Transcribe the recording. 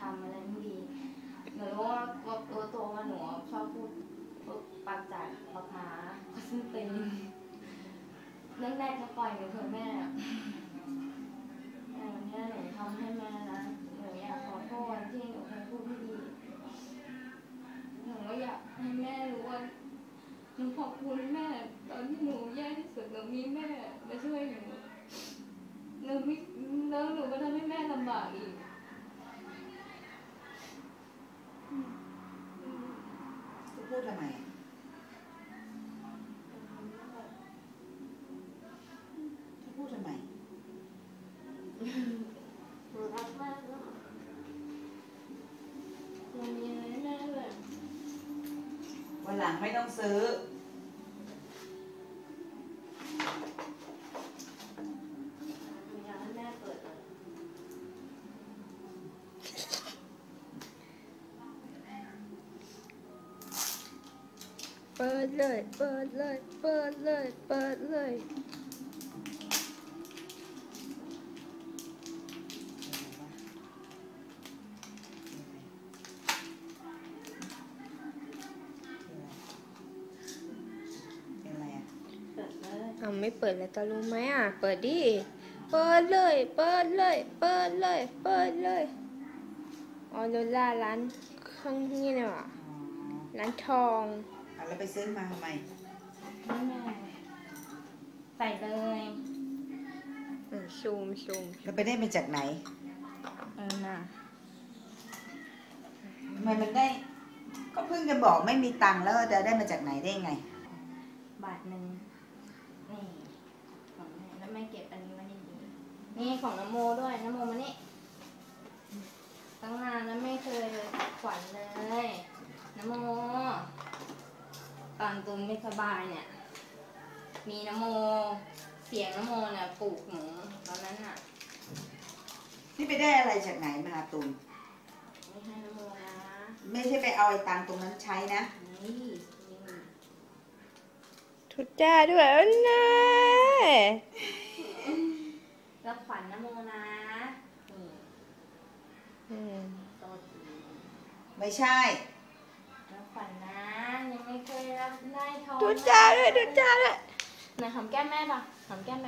ทำอะไรไม่ดีหนูรู้ว่าว่าตัวโตว่าหนูชอบพูดพูดปากจัดปากหาซึ่งเป็นเรื่องแรกก็ปล่อยหนูเถอะแม่แต่วันนี้หนูทำให้แม่นะหนูอยากขอโทษที่หนูเคยพูดไม่ดีหนูก็อยากให้แม่รู้ว่าหนูขอบคุณแม่ ตอนที่หนูแย่ที่สุดหนูมีแม่มาช่วยหนูหนูไม่แล้วหนูก็ทำให้แม่ลำบากอีก จะ พูดทำไมจะพูดทำไมหนูรักแม่มากหนูมีอะไรให้แม่เลยวันหลังไม่ต้องซื้อ หนูอยากให้แม่เปิดเลย เปิดเลย เปิดเลย เปิดเลย เปิดเลยเป็นอะไรอะเปิดเลยเอาไม่เปิดแล้วจะรู้ไหมอะ เปิดดิ เปิดเลย เปิดเลย เปิดเลย เปิดเลยออโรล่าร้านข้างนี้เนี่ยว่ะอ๋อร้านทองเอา แล้วไปซื้อมาทำไมให้แม่ใส่เลยอืมซูมซูมแล้วไปได้มาจากไหนเออน่ะทำไมมันได้ ก็เพิ่งจะบอกไม่มีตังค์แล้วจะได้มาจากไหนได้ไง บาทหนึ่งนี่ของแม่แล้วแม่เก็บอันนี้ไว้ดีๆนี่ของน้ำโมด้วยน้ำโมมานี่ตั้งนานแล้วไม่เคยเลยขวัญเลยน้ำโม ตอนตุนไม่สบายเนี่ย มีน้ำโมเสียงน้ำโมเนี่ยปลูกหนูตอนนั้นอะนี่ไปได้อะไรจากไหนมาตุนไม่ให้น้ำโมนะ ไม่ใช่ไปเอาไอ้ตังค์ตรงนั้นใช้นะ นี่นี่ทุจ้าด้วยเอ้ยนะแล้วขวัญน้ำโมนะนี่อืมโตจีไม่ใช่ แล้วขวัญนะ ยังไม่เคยรับ ได้ทองทุจ้าด้วยทุจ้าด้วยไหนหอมแก้มแม่ป่ะหอมแก้มแ